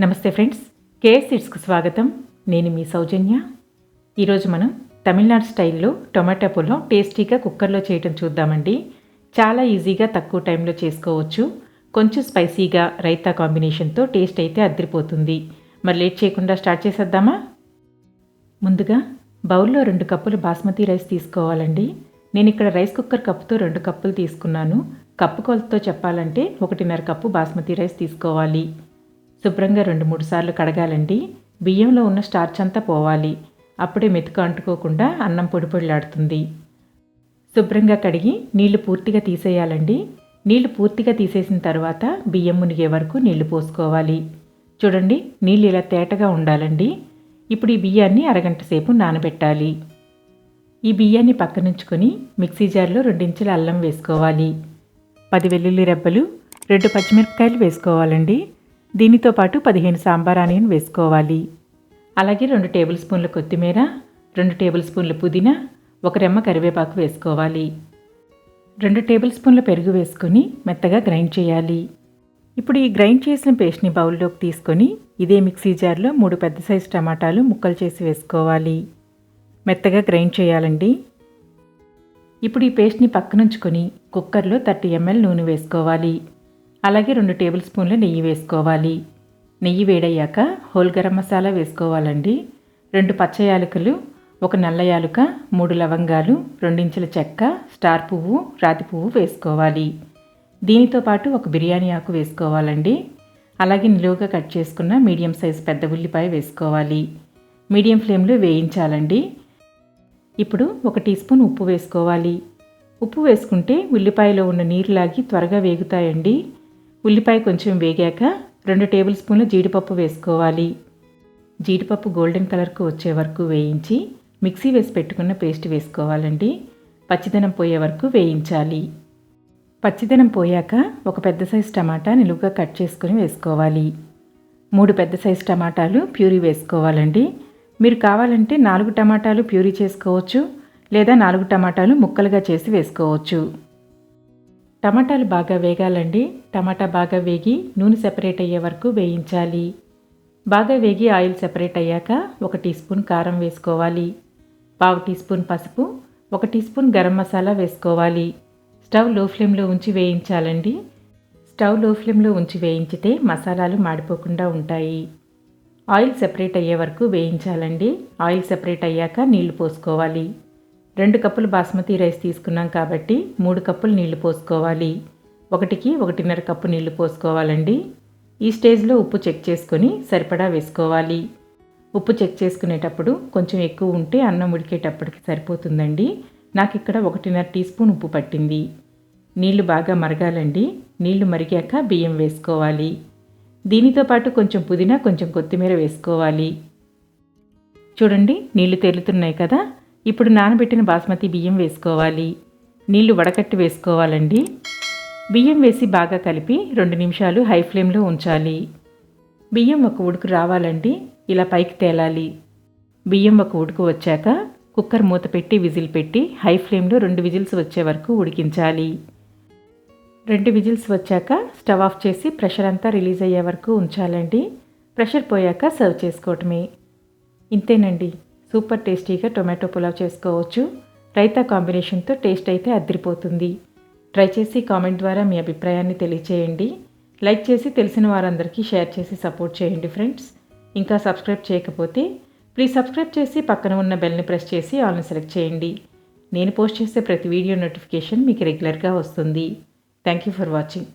నమస్తే friends KS స్వాగతం. నేను మీ సౌజన్య. ఈరోజు మనం తమిళనాడు స్టైల్లో టొమాటో పులావ్ టేస్టీగా కుక్కర్లో చేయటం చూద్దామండి. చాలా ఈజీగా తక్కువ టైంలో చేసుకోవచ్చు. కొంచెం స్పైసీగా రైతా కాంబినేషన్తో టేస్ట్ అయితే అద్దరిపోతుంది. మరి లేట్ చేయకుండా స్టార్ట్ చేసేద్దామా? ముందుగా బౌల్లో రెండు కప్పులు బాస్మతి రైస్ తీసుకోవాలండి. నేను ఇక్కడ రైస్ కుక్కర్ కప్పుతో రెండు కప్పులు తీసుకున్నాను. కప్పు కొలతతో చెప్పాలంటే ఒకటిన్నర కప్పు బాస్మతి రైస్ తీసుకోవాలి. శుభ్రంగా రెండు మూడు సార్లు కడగాలండి. బియ్యంలో ఉన్న స్టార్చ్ అంతా పోవాలి. అప్పుడే మెతుకు అంటుకోకుండా అన్నం పొడి పొడిలాడుతుంది. శుభ్రంగా కడిగి నీళ్ళు పూర్తిగా తీసేయాలండి. నీళ్ళు పూర్తిగా తీసేసిన తర్వాత బియ్యం మునిగే వరకు నీళ్ళు పోసుకోవాలి. చూడండి నీళ్ళు ఇలా తేటగా ఉండాలండి. ఇప్పుడు ఈ బియ్యాన్ని అరగంట సేపు నానబెట్టాలి. ఈ బియ్యాన్ని పక్కనుంచుకొని మిక్సీ జార్లో రెండించుల అల్లం వేసుకోవాలి. పది వెల్లుల్లి రెబ్బలు రెండు పచ్చిమిరపకాయలు వేసుకోవాలండి. దీనితో పాటు పదిహేను సాంబార్ ఆనియన్ వేసుకోవాలి. అలాగే రెండు టేబుల్ స్పూన్ల కొత్తిమీర రెండు టేబుల్ స్పూన్ల పుదీనా ఒక రెమ్మ కరివేపాకు వేసుకోవాలి. రెండు టేబుల్ స్పూన్ల పెరుగు వేసుకొని మెత్తగా గ్రైండ్ చేయాలి. ఇప్పుడు ఈ గ్రైండ్ చేసిన పేస్ట్ని బౌల్లోకి తీసుకొని ఇదే మిక్సీ జార్లో మూడు పెద్ద సైజు టమాటాలు ముక్కలు చేసి వేసుకోవాలి. మెత్తగా గ్రైండ్ చేయాలండి. ఇప్పుడు ఈ పేస్ట్ని పక్కనుంచుకొని కుక్కర్లో థర్టీ ఎంఎల్ నూనె వేసుకోవాలి. అలాగే రెండు టేబుల్ స్పూన్ల నెయ్యి వేసుకోవాలి. నెయ్యి వేడయ్యాక హోల్ గరం మసాలా వేసుకోవాలండి. రెండు పచ్చ యాలకులు ఒక నల్ల యాలుక మూడు లవంగాలు రెండించుల చెక్క స్టార్ పువ్వు రాతి పువ్వు వేసుకోవాలి. దీనితో పాటు ఒక బిర్యానీ ఆకు వేసుకోవాలండి. అలాగే నిలువుగా కట్ చేసుకున్న మీడియం సైజ్ పెద్ద ఉల్లిపాయ వేసుకోవాలి. మీడియం ఫ్లేమ్లో వేయించాలండి. ఇప్పుడు ఒక టీ స్పూన్ ఉప్పు వేసుకోవాలి. ఉప్పు వేసుకుంటే ఉల్లిపాయలో ఉన్న నీరు లాగి త్వరగా వేగుతాయండి. ఉల్లిపాయ కొంచెం వేగాక రెండు టేబుల్ స్పూన్ల జీడిపప్పు వేసుకోవాలి. జీడిపప్పు గోల్డెన్ కలర్కు వచ్చే వరకు వేయించి మిక్సీ వేసి పెట్టుకున్న పేస్ట్ వేసుకోవాలండి. పచ్చిదనం పోయే వరకు వేయించాలి. పచ్చిదనం పోయాక ఒక పెద్ద సైజు టమాటా నిలువుగా కట్ చేసుకుని వేసుకోవాలి. మూడు పెద్ద సైజు టమాటాలు ప్యూరీ వేసుకోవాలండి. మీరు కావాలంటే నాలుగు టమాటాలు ప్యూరీ చేసుకోవచ్చు లేదా నాలుగు టమాటాలు ముక్కలుగా చేసి వేసుకోవచ్చు. టమాటాలు బాగా వేగాలండి. టమాటా బాగా వేగి నూనె సెపరేట్ అయ్యే వరకు వేయించాలి. బాగా వేగి ఆయిల్ సెపరేట్ అయ్యాక ఒక టీ స్పూన్ కారం వేసుకోవాలి. పావు టీ స్పూన్ పసుపు ఒక టీ స్పూన్ గరం మసాలా వేసుకోవాలి. స్టవ్లో ఫ్లేమ్లో ఉంచి వేయించాలండి. స్టవ్లో ఫ్లేమ్లో ఉంచి వేయించితే మసాలాలు మాడిపోకుండా ఉంటాయి. ఆయిల్ సెపరేట్ అయ్యే వరకు వేయించాలండి. ఆయిల్ సెపరేట్ అయ్యాక నీళ్ళు పోసుకోవాలి. రెండు కప్పులు బాస్మతి రైస్ తీసుకున్నాం కాబట్టి మూడు కప్పులు నీళ్ళు పోసుకోవాలి. ఒకటికి ఒకటిన్నర కప్పు నీళ్ళు పోసుకోవాలండి. ఈ స్టేజ్లో ఉప్పు చెక్ చేసుకొని సరిపడా వేసుకోవాలి. ఉప్పు చెక్ చేసుకునేటప్పుడు కొంచెం ఎక్కువ ఉంటే అన్నం ఉడికేటప్పటికి సరిపోతుందండి. నాకు ఇక్కడ ఒకటిన్నర టీ స్పూన్ ఉప్పు పట్టింది. నీళ్ళు బాగా మరగాలండి. నీళ్ళు మరిగాక బియ్యం వేసుకోవాలి. దీనితో పాటు కొంచెం పుదీనా కొంచెం కొత్తిమీర వేసుకోవాలి. చూడండి నీళ్ళు తేలుతున్నాయి కదా. ఇప్పుడు నానబెట్టిన బాస్మతి బియ్యం వేసుకోవాలి. నీళ్ళు వడకట్టి వేసుకోవాలండి. బియ్యం వేసి బాగా కలిపి రెండు నిమిషాలు హై ఫ్లేమ్లో ఉంచాలి. బియ్యం ఒక ఉడుకు రావాలండి. ఇలా పైకి తేలాలి. బియ్యం ఒక ఉడుకు వచ్చాక కుక్కర్ మూత పెట్టి విజిల్ పెట్టి హై ఫ్లేమ్లో రెండు విజిల్స్ వచ్చే వరకు ఉడికించాలి. రెండు విజిల్స్ వచ్చాక స్టవ్ ఆఫ్ చేసి ప్రెషర్ అంతా రిలీజ్ అయ్యే వరకు ఉంచాలండి. ప్రెషర్ పోయాక సర్వ్ చేసుకోవటమే. ఇంతేనండి. సూపర్ టేస్టీగా టొమాటో పులావ్ చేసుకోవచ్చు. రైతా కాంబినేషన్తో టేస్ట్ అయితే అద్దరిపోతుంది ట్రై చేసి కామెంట్ ద్వారా మీ అభిప్రాయాన్ని తెలియచేయండి. లైక్ చేసి తెలిసిన వారందరికీ షేర్ చేసి సపోర్ట్ చేయండి ఫ్రెండ్స్. ఇంకా సబ్స్క్రైబ్ చేయకపోతే ప్లీజ్ సబ్స్క్రైబ్ చేసి పక్కన ఉన్న బెల్ని ప్రెస్ చేసి ఆల్ని సెలెక్ట్ చేయండి. నేను పోస్ట్ చేసే ప్రతి వీడియో నోటిఫికేషన్ మీకు రెగ్యులర్గా వస్తుంది. Thank you for watching.